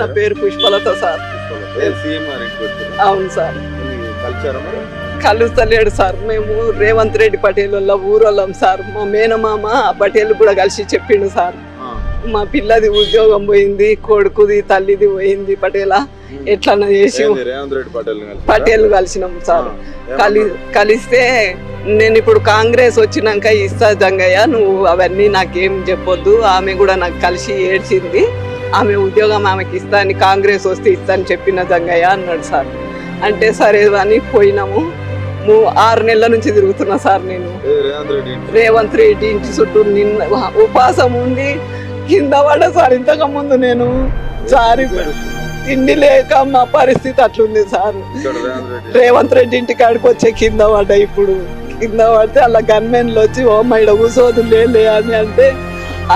నా పేరు పుష్పలత సార్. అవును సార్. కలుస్తలేడు సార్. మేము రేవంత్ రెడ్డి పటేల్ వాళ్ళ ఊరోళ్ళం సార్. మా మేనమామ పటేల్ కూడా కలిసి చెప్పిండు సార్. మా పిల్లది ఉద్యోగం పోయింది కొడుకుది తల్లిది పోయింది పటేలా. ఎట్లన్నా చేసి ఏంది రేవంత్ రెడ్డి పటేల్ కలిసినాం సార్. కలి? కలిస్తే నేను ఇప్పుడు కాంగ్రెస్ వచ్చినాక ఇస్తా జంగయ్య నువ్వు అవన్నీ నాకేం చెప్పొద్దు. ఆమె కూడా నాకు కలిసి ఏడ్చింది. ఆమె ఉద్యోగం ఆమెకి ఇస్తా అని కాంగ్రెస్ వస్తే ఇస్తా అని చెప్పిన జంగయ్య అన్నాడు సార్. అంటే సరే అని పోయినాము. ఆరు నెలల నుంచి తిరుగుతున్నా సార్ నేను. రేవంత్ రెడ్డి ఇంటి చుట్టూ? నిన్న ఉపాసం ఉండి కింద పడ్డ సార్ ఇంతకు ముందు నేను. సారి తిండి లేక మా పరిస్థితి అట్లుంది సార్. రేవంత్ రెడ్డి. రేవంత్ రెడ్డి ఇంటి కాడికి వచ్చే కింద పడ్డా ఇప్పుడు. కింద పడితే అలా గన్మెన్లు వచ్చి ఓం ఈడ కూర్చోదు లే అని అంటే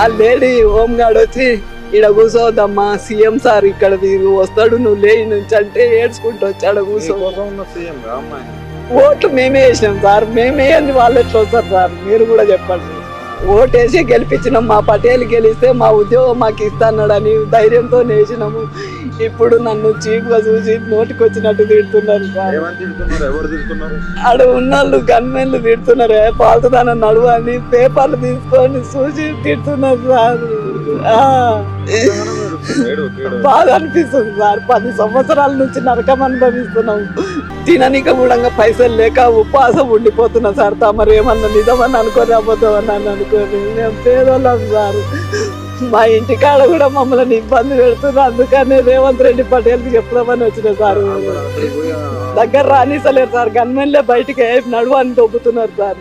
ఆ లేడీ ఓం గాడు వచ్చి ఈడ కూర్చోవద్దమ్మా సీఎం సార్ ఇక్కడ వీరు వస్తాడు నువ్వు లేని నుంచి అంటే ఏడ్చుకుంటూ వచ్చాడు కూర్చో ఓట్లు మేమే వేసినాం సార్ మేమే వేయండి వాళ్ళు ఎట్లా వస్తారు సార్ మీరు కూడా చెప్పండి. ఓటేసి గెలిపించినాం మా పటేల్ గెలిస్తే మా ఉద్యోగం మాకు ఇస్తాన్నాడని ధైర్యంతో వేసినాము. ఇప్పుడు నన్ను చీప్గా చూసి నోటికి వచ్చినట్టు తిడుతున్నారు? ఆడ ఉన్నోళ్ళు గన్మెన్లు తిడుతున్నారు. "ఏ, పాల్తుదాన నడువు అని పేపర్లు తీసుకొని చూసి తిడుతున్నారు సార్. బాధ అనిపిస్తుంది సార్. పది సంవత్సరాల నుంచి నరకం అనుభవిస్తున్నాం. తిననీక కూడా పైసలు లేక ఉపవాసం ఉండిపోతున్నా సార్. తమరు ఏమన్నా నిజమని అనుకొని అబద్ధమని అని అనుకోని. మేము పేదోళ్ళం సార్. మా ఇంటికాడ కూడా మమ్మల్ని ఇబ్బంది పెడుతున్నారు. అందుకనే రేవంత్ రెడ్డి పటేల్కి చెప్దామని వచ్చిన సార్. దగ్గర రానిసలేరు సార్. గన్మెన్లే బయటికి నడువు అని దొబ్బుతున్నారు సార్.